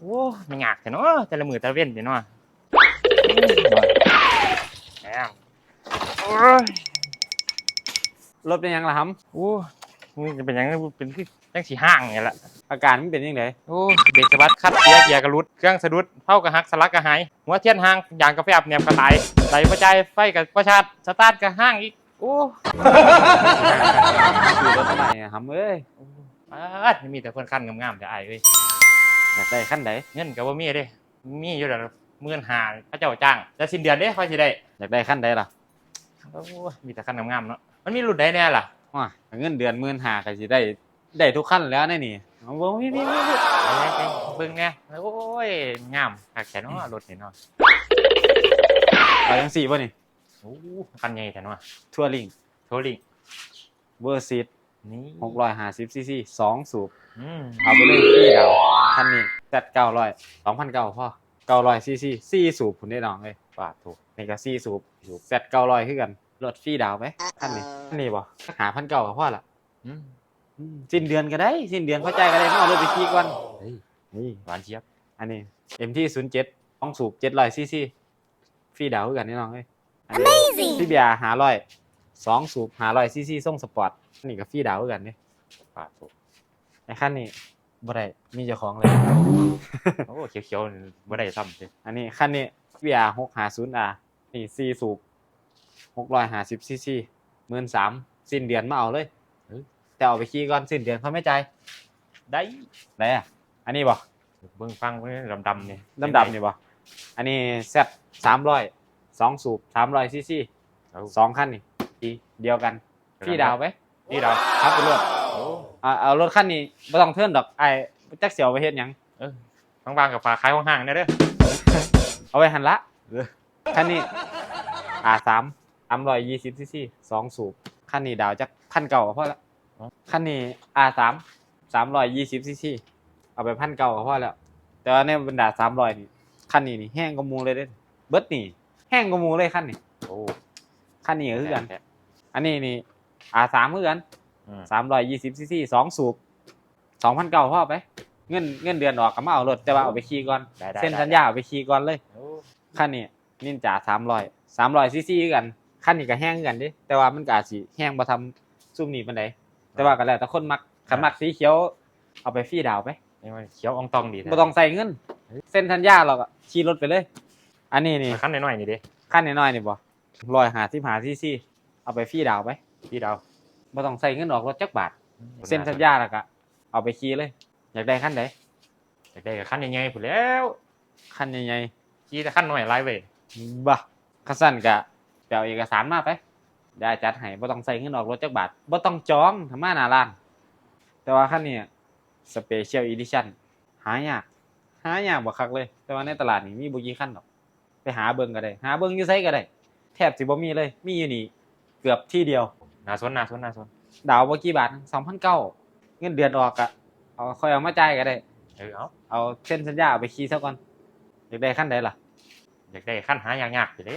โอ้ไม่ยากแต่เนาะแต่ละมือแต่ละเว้นแต่เนาะแหมโอ้ยรถเป็นหยังล่ะครับโอ้มึงจะเป็นหยังเป็นคือจังสีห้างไงล่ะอาการมันเป็นยังไงโอ้เบรกสะบัดคัดเกียร์เกียร์กระรุดเครื่องสะดุดเท่ากระหักสลักกระหายหัวเทียนห้างยางกระแฟบแหนมกระตายไหลประจายไฟกับประชาดสตาร์ทกระห้างอีกโอ้ขี่รถใหม่อะครับเอ้ยอาดมีแต่คนขั้นงามๆแต่อายเอ้ย อยากได้ขั้นใดเงินก็บ่มีเด้ มีอยู่แต่หมื่นหาพระเจ้าจ้างแต่สิ้นเดือนเด้ค่อยสิได้อยากได้ขั้นใดล่ะโอ้ยมีแต่ขั้นงามๆเนาะมันมีรุ่นใดแน่ล่ะว้าเงินเดือนหมื่นห้าก็สิได้ได้ทุกขั้นแล้วนี่นี่เอาบ่มีมีมีมีไปๆๆเบิ่งแน่โอ้ยงามคักแท้เนาะรถนี่เนาะเอาจังสี่ป่ะนี่โอ้คันใหญ่แท้เนาะทัวริงโทรลิงเวอร์ซีดนี่หกร้อยห้าสิบซีซีสองสูบอืมเอาไปเลยพี่ดาว คันนี้จัดเก้าร้อยสองพันเก้าพ่อเก้าร้อยซีซีสี่สูบคุณได้น้องเลยบาทถูกนี่ก็สี่สูบสูบเซตเก้าร้อยคือกันรถฟรีดาวไหมคันนี้คันนี้บ่หาพันเก้ากับพ่อละอืมอืมสิ้นเดือนก็ได้ สิ้นเดือนเข้าใจก็ได้มาเอารถไปขี่ก่อนเฮ้ยนี่หวานเจี๊ยบอันนี้ MT ศูนย์เจ็ดต้องสูบเจ็ดร้อยซีซีฟรีดาวคือกันนี่น้องเอ้ยอันนี้พี่เบียร์หาร้อยสองสูบหาร้อยซีซีส่งสปอร์ตอันนี้ก็ฟรีดาวคือกันนี่บาทถูกไอ้คันนี้ บ่ได้มีเจ้าของเลยโอ้เขียวๆนี่บ่ได้ซ้ำเลยอันนี้คันนี้ VR หกหาศูนย์ R นี่ซีสูบหกร้อยหาสิบซีซีหมื่นสามสิ้นเดือนมาเอาเลยแต่เอาไปขี่ก่อนสิ้นเดือนเขาไม่จ่ายได้ไหนอะอันนี้บ่เบิ่งฟังเบิ่งดำๆนี่ดำดำๆนี่บ่อันนี้แซดสามร้อยสองสูบสามร้อยซีซีเอาสองคันนี่อีเดียวกันพี่ดาวไหมพี่ดาวครับไปรถโอ้ อ่าเอารถคันนี้ไม่ต้องเทิร์นดอกไอ้จักเสียวไปเฮ็ดหยังบางๆกับฝากขายของห้างนะเด้อ เอาไว้หันละคันนี้อ่าสามสามร้อยยี่สิบซีซีสองสูบคันนี้ดาวจักพันเก่าก็พอละคันนี้อ่าสามสามร้อยยี่สิบซีซีเอาไปพันเก่าก็พอแล้ว แต่ว่าในบรรดาสามร้อยนี่คันนี้นี่แห้งกว่าหมูเลยเด้อเบิดนี่ แห้งกว่าหมูเลยคันนี้โอ้คันนี้ก็คือกันแท้อันนี้นี่อ่าสามคือกันอืม สามร้อยยี่สิบซีซีสองสูบสองพันเก่าพอไป เงินเงินเดือนออกก็มาเอารถแต่ว่าเอาไปขี่ก่อน ได้ๆเส้นสัญญาเอาไปขี่ก่อนเลยโอ้คันนี้นินจาสามร้อยสามร้อยซีซีกันคันนี้ก็แห้งคือกันเดิแต่ว่ามันก็อาจสิแห้งบ่ทำซุ่มนี้ปานใดแต่ว่าก็แล้วแต่คนมักคันมักสีเขียว เอาไปฟรีดาวไปนี่มันเขียวอองตองดีแท้บ่ต้องใส่เงิน เส้นสัญญาเราก็ขี่รถไปเลย อันนี้นี่ขั้นน้อยๆนี่เด้คันน้อยๆนี่บ่ร้อยหาสิบหาซีซีเอาไปฟรีดาวไป พี่ดาว บ่ต้องใส่เงินออกรถจักบาท เส้นสัญญาแล้วก็เอาไปขี่เลย อยากได้คันใดอยากได้กับขั้นใหญ่ๆพุ่นแล้วคันใหญ่ขี่แต่ขั้นน้อยหลายเว้ยๆบ่คันสั้นก็ไปเอาเอกสารมาไปได้จัดให้บ่ต้องใส่เงินออกรถจักบาทบ่ต้องจองทำมาหน้าร้าน แต่ว่าคันนี้สเปเชียลอีดิชั่นหายาก หายากบ่คักเลย แต่ว่าในตลาดนี่มีบ่กี่คันดอก ไปหาเบิ่งก็ได้ หาเบิ่งอยู่ไสก็ได้ แทบสิบ่มีเลย มีอยู่นี่เกือบที่เดียว น่าสนน่าสนน่าสนดาวบ่กี่บาท2,900เงินเดือนออกอะเอาค่อยเอามาจ่ายก็ได้ เออเอาเอาเส้นสัญญาเอาไปขี่ซะก่อนอยากได้ขั้นใดล่ะอยากได้ขั้นหายากๆอยู่เด้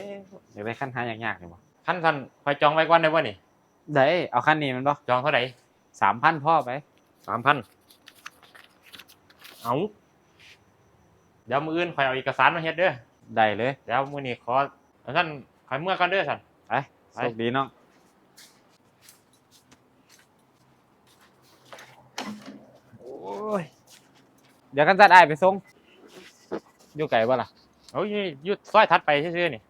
อยากได้ขั้นหายากๆเลยบ่ขั้นสั้นคอยจองไว้ก่อนได้บ่นี่ได้เอาขั้นนี้มันบ่จองเท่าไหร่สามพันพ่อไปสามพันเอาเดี๋ยวมืออื่นคอยเอาเอกสารมาเฮ็ดเด้อได้เลยเดี๋ยวมื้อนี้ขอเอาท่านขอยเมื่อก่อนเด้อสันไปไปโชคดีน้อง โอ้ ยเดี๋ยวกันจัดไอ้ายไปส่งอยู่ไกลบ่ล่ะโอ้ยหยุดซอยถัดไปซื่อๆนี่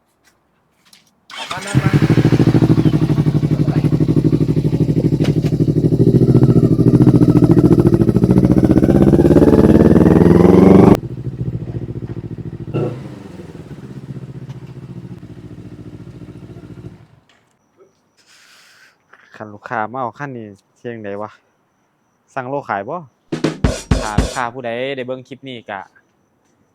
คันลูกค้ามาเอาขั้นนี้เที่ยงใดวะสั่งโลขายบ่ถ้า ลูกค้าผู้ใดได้เบิ่งคลิปนี้ก็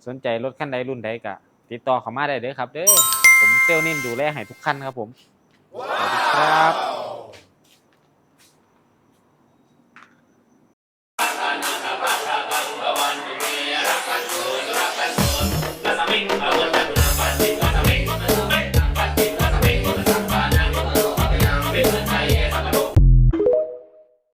สนใจรถคันใดรุ่นใดก็ติดต่อเข้ามาได้เด้อครับ เด้อผมเซลนิ่นดูแลให้ทุกคันครับผมสวัสดีครับ